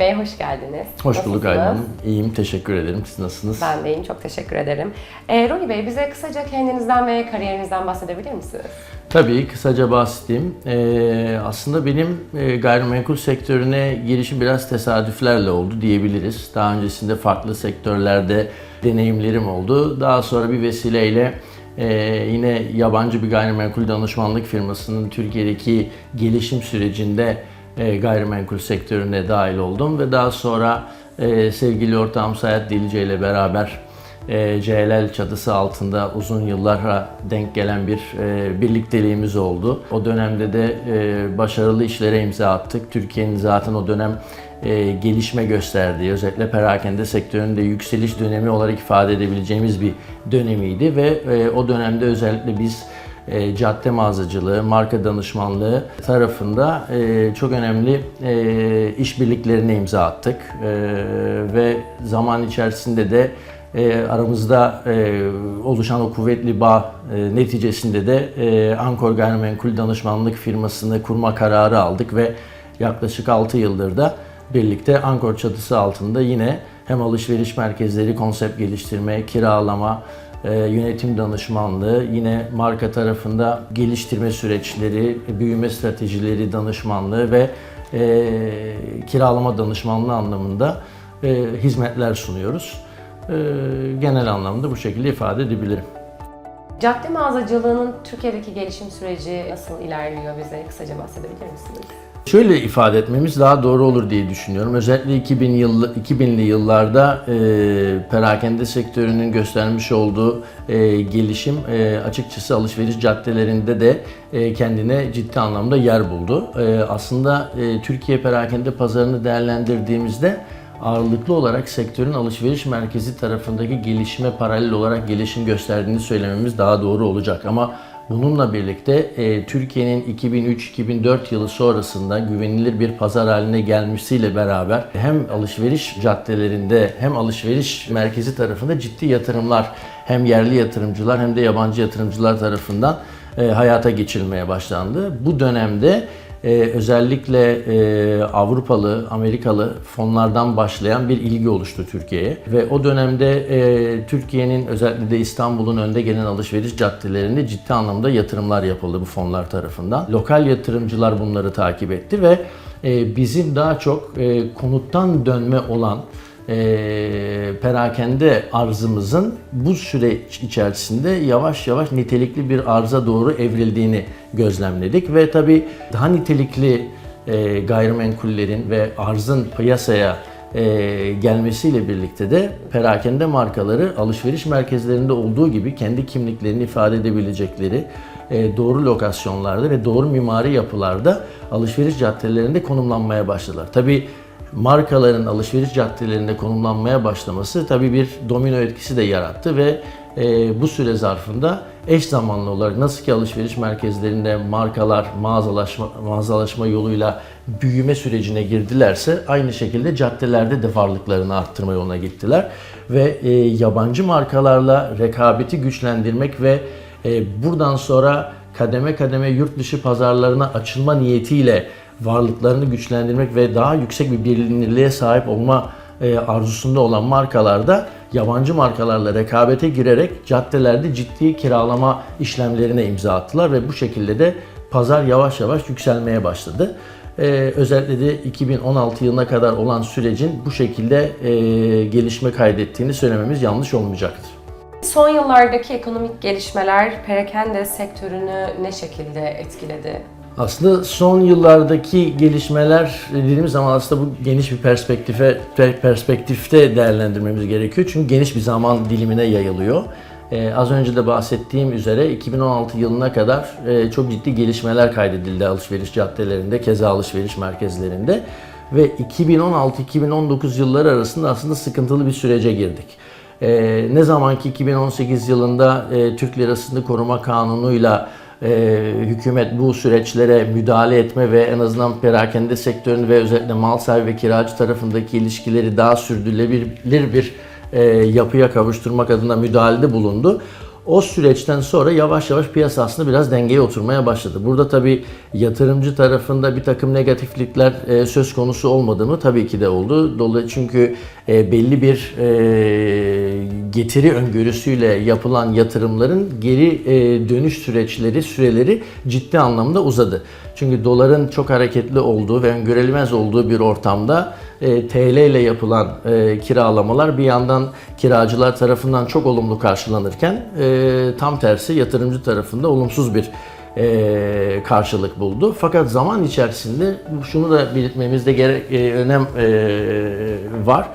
Bey hoş geldiniz. Hoş bulduk Nasılsınız? Aylin Hanım. İyiyim, teşekkür ederim. Siz nasılsınız? Ben de iyiyim, çok teşekkür ederim. Ee, Roy Bey bize kısaca kendinizden ve kariyerinizden bahsedebilir misiniz? Tabii, kısaca bahsedeyim. Ee, aslında benim e, gayrimenkul sektörüne girişim biraz tesadüflerle oldu diyebiliriz. Daha öncesinde farklı sektörlerde deneyimlerim oldu. Daha sonra bir vesileyle e, yine yabancı bir gayrimenkul danışmanlık firmasının Türkiye'deki gelişim sürecinde e, gayrimenkul sektörüne dahil oldum ve daha sonra e, sevgili ortağım Sayat Dilice ile beraber e, CLL çatısı altında uzun yıllara denk gelen bir birlikteliğimiz oldu. O dönemde de başarılı işlere imza attık. Türkiye'nin zaten o dönem gelişme gösterdiği, özellikle perakende sektöründe yükseliş dönemi olarak ifade edebileceğimiz bir dönemiydi ve o dönemde özellikle biz e, cadde mağazacılığı, marka danışmanlığı tarafında e, çok önemli e, işbirliklerine imza attık. E, ve zaman içerisinde de e, aramızda e, oluşan o kuvvetli bağ e, neticesinde de e, Ankor Gayrimenkul Danışmanlık firmasını kurma kararı aldık ve yaklaşık 6 yıldır da birlikte Ankor çatısı altında yine hem alışveriş merkezleri konsept geliştirme, kiralama, yönetim danışmanlığı, yine marka tarafında geliştirme süreçleri, büyüme stratejileri danışmanlığı ve e, kiralama danışmanlığı anlamında e, hizmetler sunuyoruz. E, genel anlamda bu şekilde ifade edebilirim. Cadde mağazacılığının Türkiye'deki gelişim süreci nasıl ilerliyor bize kısaca bahsedebilir misiniz? Şöyle ifade etmemiz daha doğru olur diye düşünüyorum. Özellikle 2000 yıllı 2000'li yıllarda e, perakende sektörünün göstermiş olduğu e, gelişim e, açıkçası alışveriş caddelerinde de e, kendine ciddi anlamda yer buldu. E, aslında e, Türkiye perakende pazarını değerlendirdiğimizde ağırlıklı olarak sektörün alışveriş merkezi tarafındaki gelişime paralel olarak gelişim gösterdiğini söylememiz daha doğru olacak. Ama bununla birlikte e, Türkiye'nin 2003-2004 yılı sonrasında güvenilir bir pazar haline gelmesiyle beraber hem alışveriş caddelerinde hem alışveriş merkezi tarafında ciddi yatırımlar hem yerli yatırımcılar hem de yabancı yatırımcılar tarafından e, hayata geçirilmeye başlandı. Bu dönemde ee, özellikle e, Avrupalı, Amerikalı fonlardan başlayan bir ilgi oluştu Türkiye'ye. Ve o dönemde e, Türkiye'nin özellikle de İstanbul'un önde gelen alışveriş caddelerinde ciddi anlamda yatırımlar yapıldı bu fonlar tarafından. Lokal yatırımcılar bunları takip etti ve e, bizim daha çok e, konuttan dönme olan e, perakende arzımızın bu süreç içerisinde yavaş yavaş nitelikli bir arza doğru evrildiğini gözlemledik ve tabi daha nitelikli e, gayrimenkullerin ve arzın piyasaya e, gelmesiyle birlikte de perakende markaları alışveriş merkezlerinde olduğu gibi kendi kimliklerini ifade edebilecekleri e, doğru lokasyonlarda ve doğru mimari yapılarda alışveriş caddelerinde konumlanmaya başladılar. Tabi markaların alışveriş caddelerinde konumlanmaya başlaması tabii bir domino etkisi de yarattı ve e, bu süre zarfında eş zamanlı olarak nasıl ki alışveriş merkezlerinde markalar mağazalaşma, mağazalaşma yoluyla büyüme sürecine girdilerse aynı şekilde caddelerde de varlıklarını arttırma yoluna gittiler ve e, yabancı markalarla rekabeti güçlendirmek ve e, buradan sonra kademe kademe yurt dışı pazarlarına açılma niyetiyle varlıklarını güçlendirmek ve daha yüksek bir bilinirliğe sahip olma e, arzusunda olan markalarda yabancı markalarla rekabete girerek caddelerde ciddi kiralama işlemlerine imza attılar ve bu şekilde de pazar yavaş yavaş yükselmeye başladı. E, özellikle de 2016 yılına kadar olan sürecin bu şekilde e, gelişme kaydettiğini söylememiz yanlış olmayacaktır. Son yıllardaki ekonomik gelişmeler perakende sektörünü ne şekilde etkiledi? Aslında son yıllardaki gelişmeler dediğimiz zaman aslında bu geniş bir perspektife perspektifte değerlendirmemiz gerekiyor. Çünkü geniş bir zaman dilimine yayılıyor. Ee, az önce de bahsettiğim üzere 2016 yılına kadar e, çok ciddi gelişmeler kaydedildi alışveriş caddelerinde, keza alışveriş merkezlerinde. Ve 2016-2019 yılları arasında aslında sıkıntılı bir sürece girdik. Ee, ne zaman ki 2018 yılında e, Türk Lirasını Koruma Kanunu'yla e, hükümet bu süreçlere müdahale etme ve en azından perakende sektörünü ve özellikle mal sahibi ve kiracı tarafındaki ilişkileri daha sürdürülebilir bir e, yapıya kavuşturmak adına müdahalede bulundu. O süreçten sonra yavaş yavaş piyasa aslında biraz dengeye oturmaya başladı. Burada tabii yatırımcı tarafında bir takım negatiflikler e, söz konusu olmadı mı? Tabii ki de oldu. Dolayısıyla çünkü e, belli bir e, getiri öngörüsüyle yapılan yatırımların geri e, dönüş süreçleri, süreleri ciddi anlamda uzadı. Çünkü doların çok hareketli olduğu ve öngörülemez olduğu bir ortamda e, TL ile yapılan e, kiralamalar bir yandan kiracılar tarafından çok olumlu karşılanırken e, tam tersi yatırımcı tarafında olumsuz bir e, karşılık buldu. Fakat zaman içerisinde şunu da belirtmemizde gerek e, önem e, var.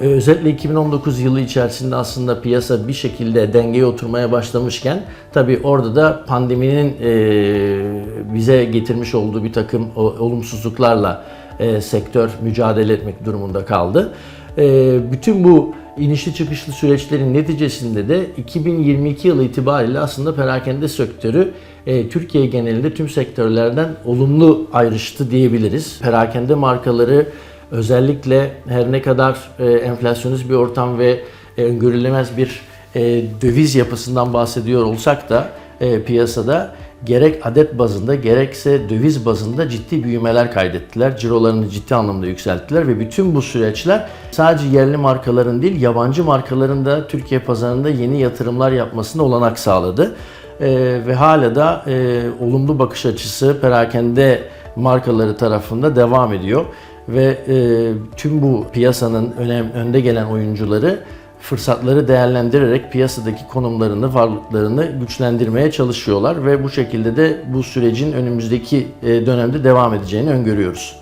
Ee, Özellikle 2019 yılı içerisinde aslında piyasa bir şekilde dengeye oturmaya başlamışken tabii orada da pandeminin e, bize getirmiş olduğu bir takım olumsuzluklarla e, sektör mücadele etmek durumunda kaldı. E, bütün bu inişli çıkışlı süreçlerin neticesinde de 2022 yılı itibariyle aslında perakende sektörü e, Türkiye genelinde tüm sektörlerden olumlu ayrıştı diyebiliriz. Perakende markaları Özellikle her ne kadar e, enflasyonist bir ortam ve e, öngörülemez bir e, döviz yapısından bahsediyor olsak da e, piyasada gerek adet bazında gerekse döviz bazında ciddi büyümeler kaydettiler. Cirolarını ciddi anlamda yükselttiler ve bütün bu süreçler sadece yerli markaların değil yabancı markaların da Türkiye pazarında yeni yatırımlar yapmasına olanak sağladı. E, ve hala da e, olumlu bakış açısı perakende markaları tarafında devam ediyor ve e, tüm bu piyasanın önem, önde gelen oyuncuları fırsatları değerlendirerek piyasadaki konumlarını, varlıklarını güçlendirmeye çalışıyorlar ve bu şekilde de bu sürecin önümüzdeki e, dönemde devam edeceğini öngörüyoruz.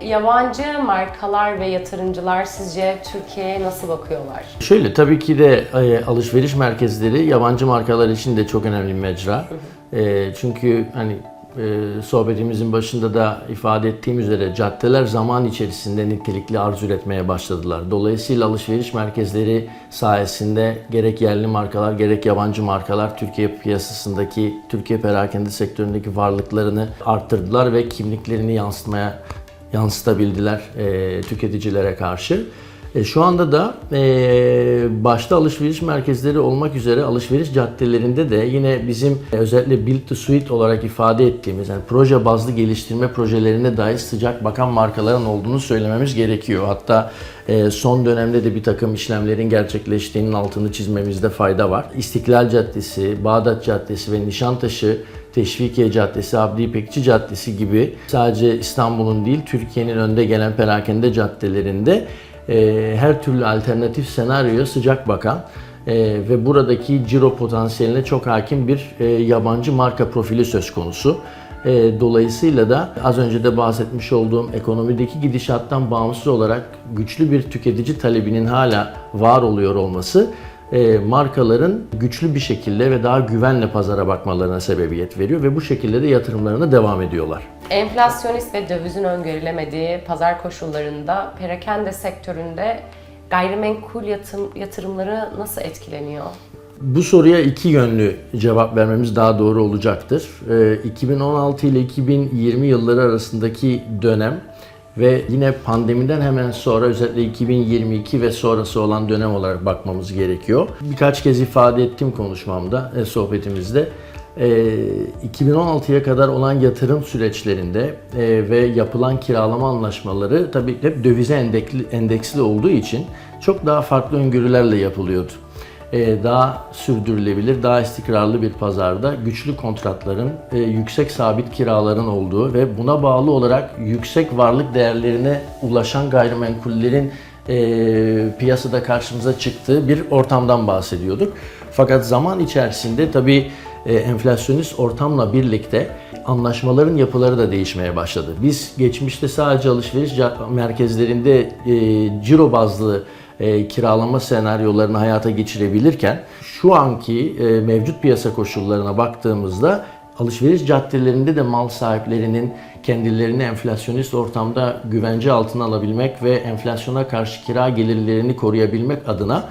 Yabancı markalar ve yatırımcılar sizce Türkiye'ye nasıl bakıyorlar? Şöyle tabii ki de e, alışveriş merkezleri yabancı markalar için de çok önemli bir mecra. E, çünkü hani e, sohbetimizin başında da ifade ettiğim üzere caddeler zaman içerisinde nitelikli arz üretmeye başladılar. Dolayısıyla alışveriş merkezleri sayesinde gerek yerli markalar gerek yabancı markalar Türkiye piyasasındaki, Türkiye perakende sektöründeki varlıklarını arttırdılar ve kimliklerini yansıtmaya yansıtabildiler e, tüketicilere karşı. E, şu anda da e, başta alışveriş merkezleri olmak üzere alışveriş caddelerinde de yine bizim e, özellikle Build to Suite olarak ifade ettiğimiz yani proje bazlı geliştirme projelerine dair sıcak bakan markaların olduğunu söylememiz gerekiyor. Hatta e, son dönemde de bir takım işlemlerin gerçekleştiğinin altını çizmemizde fayda var. İstiklal Caddesi, Bağdat Caddesi ve Nişantaşı Teşvikiye Caddesi, Abdi İpekçi Caddesi gibi sadece İstanbul'un değil Türkiye'nin önde gelen perakende caddelerinde e, her türlü alternatif senaryoya sıcak bakan e, ve buradaki ciro potansiyeline çok hakim bir e, yabancı marka profili söz konusu. E, dolayısıyla da az önce de bahsetmiş olduğum ekonomideki gidişattan bağımsız olarak güçlü bir tüketici talebinin hala var oluyor olması e, markaların güçlü bir şekilde ve daha güvenle pazara bakmalarına sebebiyet veriyor ve bu şekilde de yatırımlarına devam ediyorlar. Enflasyonist ve dövizin öngörülemediği pazar koşullarında perakende sektöründe gayrimenkul yatırım, yatırımları nasıl etkileniyor? Bu soruya iki yönlü cevap vermemiz daha doğru olacaktır. Ee, 2016 ile 2020 yılları arasındaki dönem ve yine pandemiden hemen sonra özellikle 2022 ve sonrası olan dönem olarak bakmamız gerekiyor. Birkaç kez ifade ettim konuşmamda, e, sohbetimizde. E, 2016'ya kadar olan yatırım süreçlerinde e, ve yapılan kiralama anlaşmaları tabii hep dövize endeksli olduğu için çok daha farklı öngörülerle yapılıyordu e, daha sürdürülebilir, daha istikrarlı bir pazarda güçlü kontratların, e, yüksek sabit kiraların olduğu ve buna bağlı olarak yüksek varlık değerlerine ulaşan gayrimenkullerin e, piyasada karşımıza çıktığı bir ortamdan bahsediyorduk. Fakat zaman içerisinde tabii e, enflasyonist ortamla birlikte anlaşmaların yapıları da değişmeye başladı. Biz geçmişte sadece alışveriş merkezlerinde e, ciro bazlı e, kiralama senaryolarını hayata geçirebilirken şu anki e, mevcut piyasa koşullarına baktığımızda alışveriş caddelerinde de mal sahiplerinin kendilerini enflasyonist ortamda güvence altına alabilmek ve enflasyona karşı kira gelirlerini koruyabilmek adına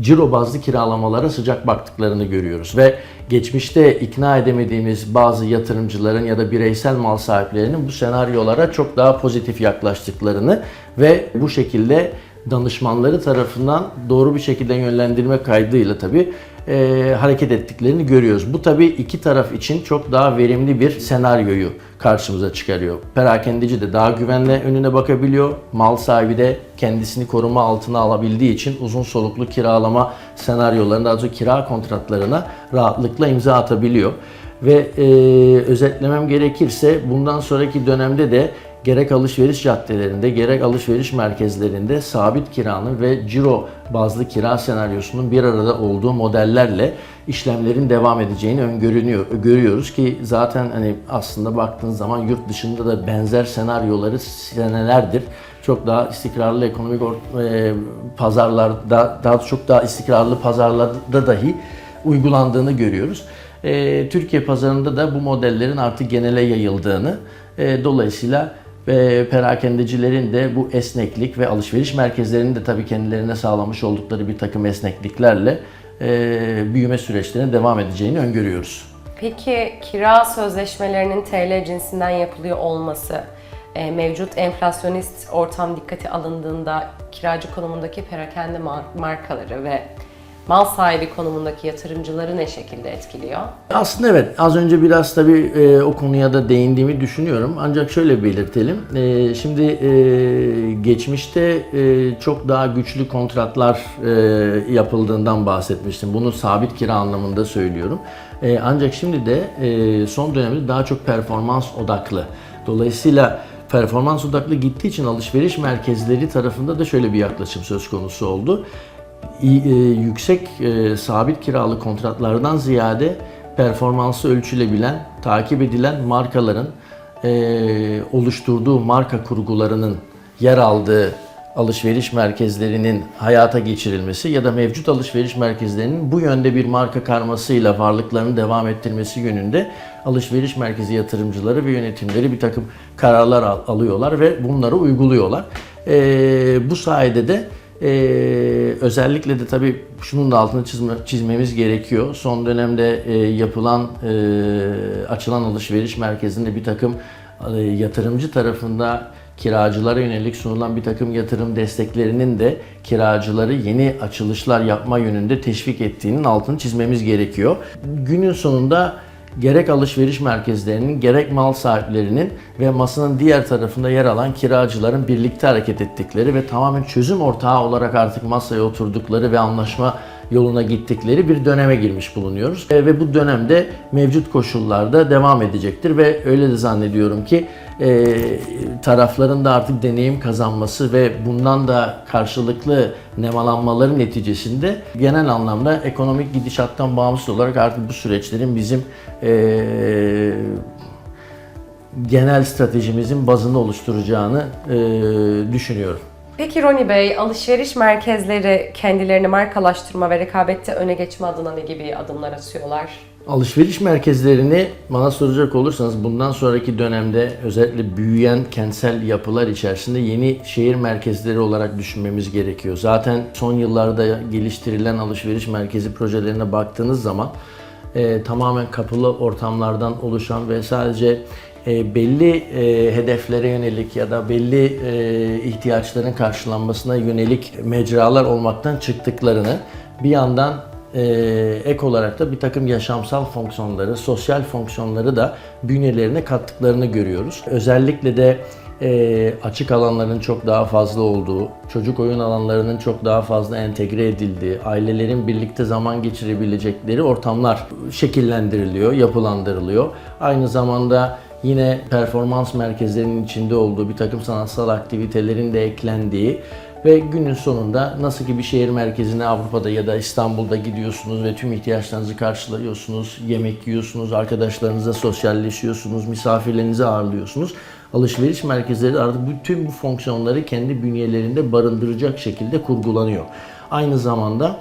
ciro bazlı kiralamalara sıcak baktıklarını görüyoruz. Ve geçmişte ikna edemediğimiz bazı yatırımcıların ya da bireysel mal sahiplerinin bu senaryolara çok daha pozitif yaklaştıklarını ve bu şekilde danışmanları tarafından doğru bir şekilde yönlendirme kaydıyla tabii e, hareket ettiklerini görüyoruz. Bu tabii iki taraf için çok daha verimli bir senaryoyu karşımıza çıkarıyor. Perakendeci de daha güvenle önüne bakabiliyor. Mal sahibi de kendisini koruma altına alabildiği için uzun soluklu kiralama senaryolarına, daha doğrusu kira kontratlarına rahatlıkla imza atabiliyor. Ve e, özetlemem gerekirse bundan sonraki dönemde de gerek alışveriş caddelerinde gerek alışveriş merkezlerinde sabit kiranın ve ciro bazlı kira senaryosunun bir arada olduğu modellerle işlemlerin devam edeceğini öngörünüyor. Görüyoruz ki zaten hani aslında baktığınız zaman yurt dışında da benzer senaryoları senelerdir çok daha istikrarlı ekonomik e, pazarlarda daha çok daha istikrarlı pazarlarda dahi uygulandığını görüyoruz. E, Türkiye pazarında da bu modellerin artık genele yayıldığını e, dolayısıyla ve perakendecilerin de bu esneklik ve alışveriş merkezlerinin de tabii kendilerine sağlamış oldukları bir takım esnekliklerle e, büyüme süreçlerine devam edeceğini öngörüyoruz. Peki kira sözleşmelerinin TL cinsinden yapılıyor olması e, mevcut enflasyonist ortam dikkate alındığında kiracı konumundaki perakende mar- markaları ve mal sahibi konumundaki yatırımcıları ne şekilde etkiliyor? Aslında evet az önce biraz tabii e, o konuya da değindiğimi düşünüyorum. Ancak şöyle belirtelim. E, şimdi e, geçmişte e, çok daha güçlü kontratlar e, yapıldığından bahsetmiştim. Bunu sabit kira anlamında söylüyorum. E, ancak şimdi de e, son dönemde daha çok performans odaklı. Dolayısıyla performans odaklı gittiği için alışveriş merkezleri tarafında da şöyle bir yaklaşım söz konusu oldu yüksek e, sabit kiralı kontratlardan ziyade performansı ölçülebilen, takip edilen markaların e, oluşturduğu marka kurgularının yer aldığı alışveriş merkezlerinin hayata geçirilmesi ya da mevcut alışveriş merkezlerinin bu yönde bir marka karmasıyla varlıklarını devam ettirmesi yönünde alışveriş merkezi yatırımcıları ve yönetimleri bir takım kararlar al- alıyorlar ve bunları uyguluyorlar. E, bu sayede de ee, özellikle de tabii şunun da altını çizme, çizmemiz gerekiyor. Son dönemde e, yapılan, e, açılan alışveriş merkezinde bir takım e, yatırımcı tarafında kiracılara yönelik sunulan bir takım yatırım desteklerinin de kiracıları yeni açılışlar yapma yönünde teşvik ettiğinin altını çizmemiz gerekiyor. Günün sonunda gerek alışveriş merkezlerinin gerek mal sahiplerinin ve masanın diğer tarafında yer alan kiracıların birlikte hareket ettikleri ve tamamen çözüm ortağı olarak artık masaya oturdukları ve anlaşma yoluna gittikleri bir döneme girmiş bulunuyoruz. E, Ve bu dönemde mevcut koşullarda devam edecektir ve öyle de zannediyorum ki e, tarafların da artık deneyim kazanması ve bundan da karşılıklı nemalanmaların neticesinde genel anlamda ekonomik gidişattan bağımsız olarak artık bu süreçlerin bizim e, genel stratejimizin bazını oluşturacağını e, düşünüyorum. Peki Roni Bey, alışveriş merkezleri kendilerini markalaştırma ve rekabette öne geçme adına ne gibi adımlar atıyorlar? Alışveriş merkezlerini bana soracak olursanız bundan sonraki dönemde özellikle büyüyen kentsel yapılar içerisinde yeni şehir merkezleri olarak düşünmemiz gerekiyor. Zaten son yıllarda geliştirilen alışveriş merkezi projelerine baktığınız zaman e, tamamen kapılı ortamlardan oluşan ve sadece e, belli e, hedeflere yönelik ya da belli e, ihtiyaçların karşılanmasına yönelik mecralar olmaktan çıktıklarını bir yandan e, ek olarak da bir takım yaşamsal fonksiyonları, sosyal fonksiyonları da bünyelerine kattıklarını görüyoruz. Özellikle de e, açık alanların çok daha fazla olduğu, çocuk oyun alanlarının çok daha fazla entegre edildiği, ailelerin birlikte zaman geçirebilecekleri ortamlar şekillendiriliyor, yapılandırılıyor. Aynı zamanda yine performans merkezlerinin içinde olduğu bir takım sanatsal aktivitelerin de eklendiği ve günün sonunda nasıl ki bir şehir merkezine Avrupa'da ya da İstanbul'da gidiyorsunuz ve tüm ihtiyaçlarınızı karşılıyorsunuz, yemek yiyorsunuz, arkadaşlarınızla sosyalleşiyorsunuz, misafirlerinizi ağırlıyorsunuz. Alışveriş merkezleri artık bütün bu fonksiyonları kendi bünyelerinde barındıracak şekilde kurgulanıyor. Aynı zamanda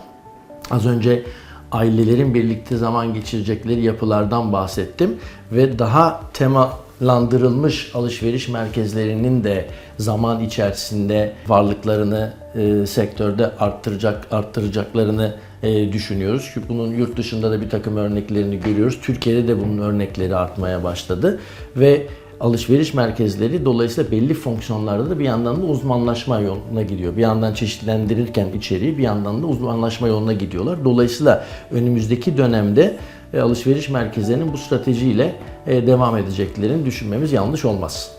az önce ailelerin birlikte zaman geçirecekleri yapılardan bahsettim ve daha temalandırılmış alışveriş merkezlerinin de zaman içerisinde varlıklarını e, sektörde arttıracak arttıracaklarını e, düşünüyoruz. Çünkü bunun yurt dışında da bir takım örneklerini görüyoruz. Türkiye'de de bunun örnekleri artmaya başladı ve alışveriş merkezleri dolayısıyla belli fonksiyonlarda da bir yandan da uzmanlaşma yoluna gidiyor. Bir yandan çeşitlendirirken içeriği bir yandan da uzmanlaşma yoluna gidiyorlar. Dolayısıyla önümüzdeki dönemde e, alışveriş merkezlerinin bu stratejiyle e, devam edeceklerini düşünmemiz yanlış olmaz.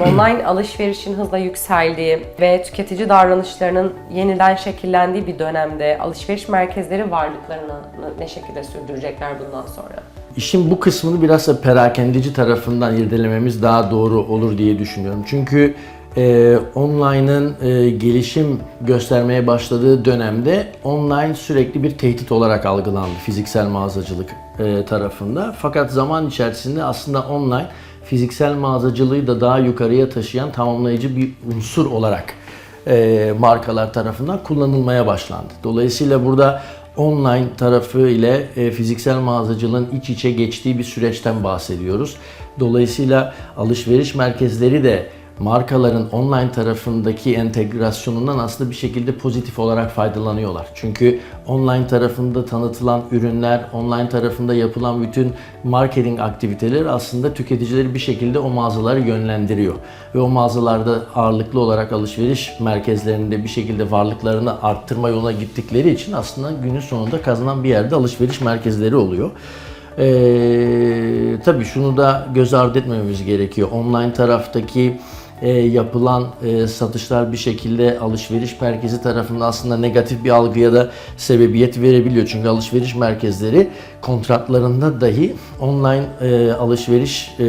Online alışverişin hızla yükseldiği ve tüketici davranışlarının yeniden şekillendiği bir dönemde alışveriş merkezleri varlıklarını ne şekilde sürdürecekler bundan sonra? İşin bu kısmını biraz da perakendeci tarafından irdelememiz daha doğru olur diye düşünüyorum. Çünkü e, online'ın e, gelişim göstermeye başladığı dönemde online sürekli bir tehdit olarak algılandı fiziksel mağazacılık e, tarafında. Fakat zaman içerisinde aslında online fiziksel mağazacılığı da daha yukarıya taşıyan tamamlayıcı bir unsur olarak e, markalar tarafından kullanılmaya başlandı. Dolayısıyla burada online tarafı ile e, fiziksel mağazacılığın iç içe geçtiği bir süreçten bahsediyoruz. Dolayısıyla alışveriş merkezleri de markaların online tarafındaki entegrasyonundan aslında bir şekilde pozitif olarak faydalanıyorlar. Çünkü online tarafında tanıtılan ürünler, online tarafında yapılan bütün marketing aktiviteleri aslında tüketicileri bir şekilde o mağazalara yönlendiriyor. Ve o mağazalarda ağırlıklı olarak alışveriş merkezlerinde bir şekilde varlıklarını arttırma yoluna gittikleri için aslında günün sonunda kazanan bir yerde alışveriş merkezleri oluyor. Ee, tabii şunu da göz ardı etmememiz gerekiyor. Online taraftaki e, yapılan e, satışlar bir şekilde alışveriş merkezi tarafından aslında negatif bir algıya da sebebiyet verebiliyor. Çünkü alışveriş merkezleri kontratlarında dahi online e, alışveriş e,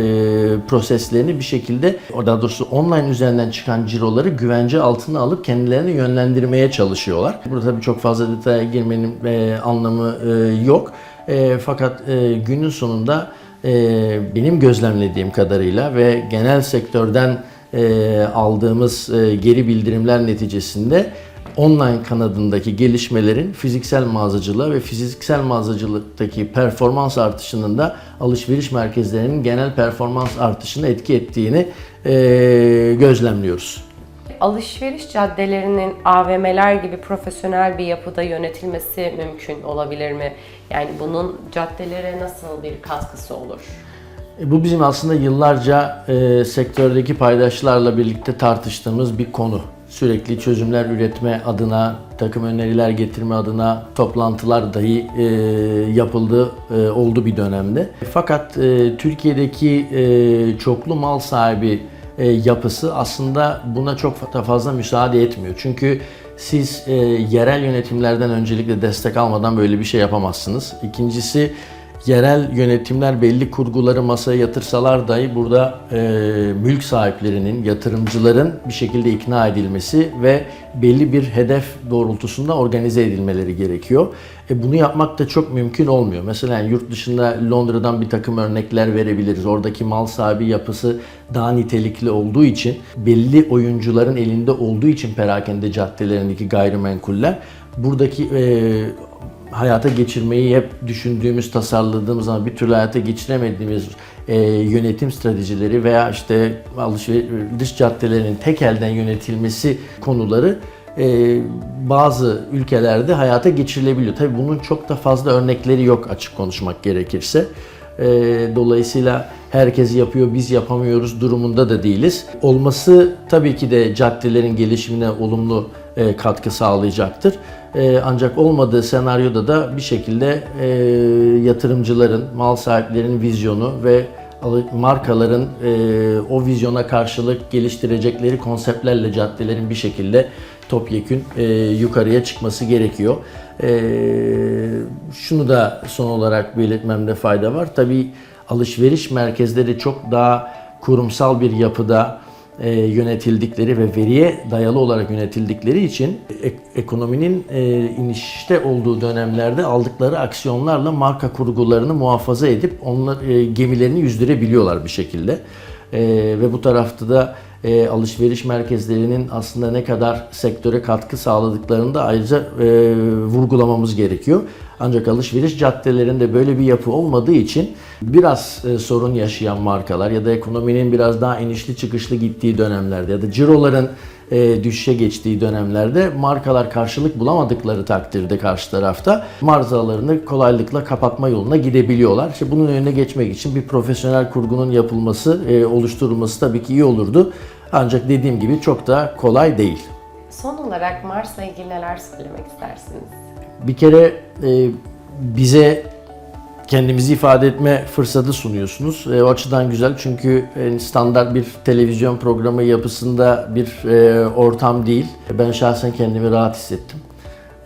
proseslerini bir şekilde, daha doğrusu online üzerinden çıkan ciroları güvence altına alıp kendilerini yönlendirmeye çalışıyorlar. Burada tabii çok fazla detaya girmenin e, anlamı e, yok. E, fakat e, günün sonunda e, benim gözlemlediğim kadarıyla ve genel sektörden e, aldığımız e, geri bildirimler neticesinde online kanadındaki gelişmelerin fiziksel mağazacılığa ve fiziksel mağazacılıktaki performans artışının da alışveriş merkezlerinin genel performans artışına etki ettiğini e, gözlemliyoruz. Alışveriş caddelerinin AVM'ler gibi profesyonel bir yapıda yönetilmesi mümkün olabilir mi? Yani bunun caddelere nasıl bir katkısı olur? E, Bu bizim aslında yıllarca e, sektördeki paydaşlarla birlikte tartıştığımız bir konu. Sürekli çözümler üretme adına, takım öneriler getirme adına toplantılar dahi e, yapıldı, e, oldu bir dönemde. Fakat e, Türkiye'deki e, çoklu mal sahibi e, yapısı aslında buna çok da fazla müsaade etmiyor. Çünkü siz e, yerel yönetimlerden öncelikle destek almadan böyle bir şey yapamazsınız. İkincisi yerel yönetimler belli kurguları masaya yatırsalar dahi burada e, mülk sahiplerinin, yatırımcıların bir şekilde ikna edilmesi ve belli bir hedef doğrultusunda organize edilmeleri gerekiyor. E, bunu yapmak da çok mümkün olmuyor. Mesela yurt dışında Londra'dan bir takım örnekler verebiliriz. Oradaki mal sahibi yapısı daha nitelikli olduğu için, belli oyuncuların elinde olduğu için perakende caddelerindeki gayrimenkuller buradaki e, hayata geçirmeyi hep düşündüğümüz, tasarladığımız ama bir türlü hayata geçiremediğimiz e, yönetim stratejileri veya işte alışveriş dış caddelerinin tek elden yönetilmesi konuları e, bazı ülkelerde hayata geçirilebiliyor. Tabii bunun çok da fazla örnekleri yok açık konuşmak gerekirse. E, dolayısıyla herkes yapıyor, biz yapamıyoruz durumunda da değiliz. Olması tabii ki de caddelerin gelişimine olumlu e, katkı sağlayacaktır. E, ancak olmadığı senaryoda da bir şekilde e, yatırımcıların, mal sahiplerinin vizyonu ve markaların e, o vizyona karşılık geliştirecekleri konseptlerle caddelerin bir şekilde topyekün e, yukarıya çıkması gerekiyor. E, şunu da son olarak belirtmemde fayda var. Tabii alışveriş merkezleri çok daha kurumsal bir yapıda e, yönetildikleri ve veriye dayalı olarak yönetildikleri için ek- ekonominin e, inişte olduğu dönemlerde aldıkları aksiyonlarla marka kurgularını muhafaza edip onlar e, gemilerini yüzdürebiliyorlar bir şekilde. E, ve bu tarafta da e, alışveriş merkezlerinin aslında ne kadar sektöre katkı sağladıklarını da ayrıca e, vurgulamamız gerekiyor. Ancak alışveriş caddelerinde böyle bir yapı olmadığı için biraz e, sorun yaşayan markalar ya da ekonominin biraz daha inişli çıkışlı gittiği dönemlerde ya da ciroların e, düşüşe geçtiği dönemlerde markalar karşılık bulamadıkları takdirde karşı tarafta mağazalarını kolaylıkla kapatma yoluna gidebiliyorlar. İşte bunun önüne geçmek için bir profesyonel kurgunun yapılması, e, oluşturulması tabii ki iyi olurdu. Ancak dediğim gibi çok da kolay değil. Son olarak Mars'la ilgili neler söylemek istersiniz? Bir kere e, bize kendimizi ifade etme fırsatı sunuyorsunuz. E, o açıdan güzel çünkü e, standart bir televizyon programı yapısında bir e, ortam değil. Ben şahsen kendimi rahat hissettim.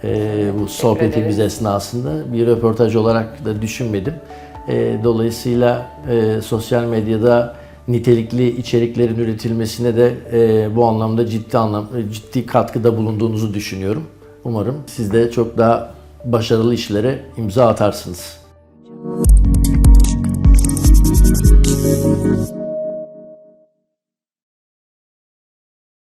E, bu sohbetimiz esnasında bir röportaj olarak da düşünmedim. E, dolayısıyla e, sosyal medyada nitelikli içeriklerin üretilmesine de e, bu anlamda ciddi anlam ciddi katkıda bulunduğunuzu düşünüyorum. Umarım siz de çok daha başarılı işlere imza atarsınız.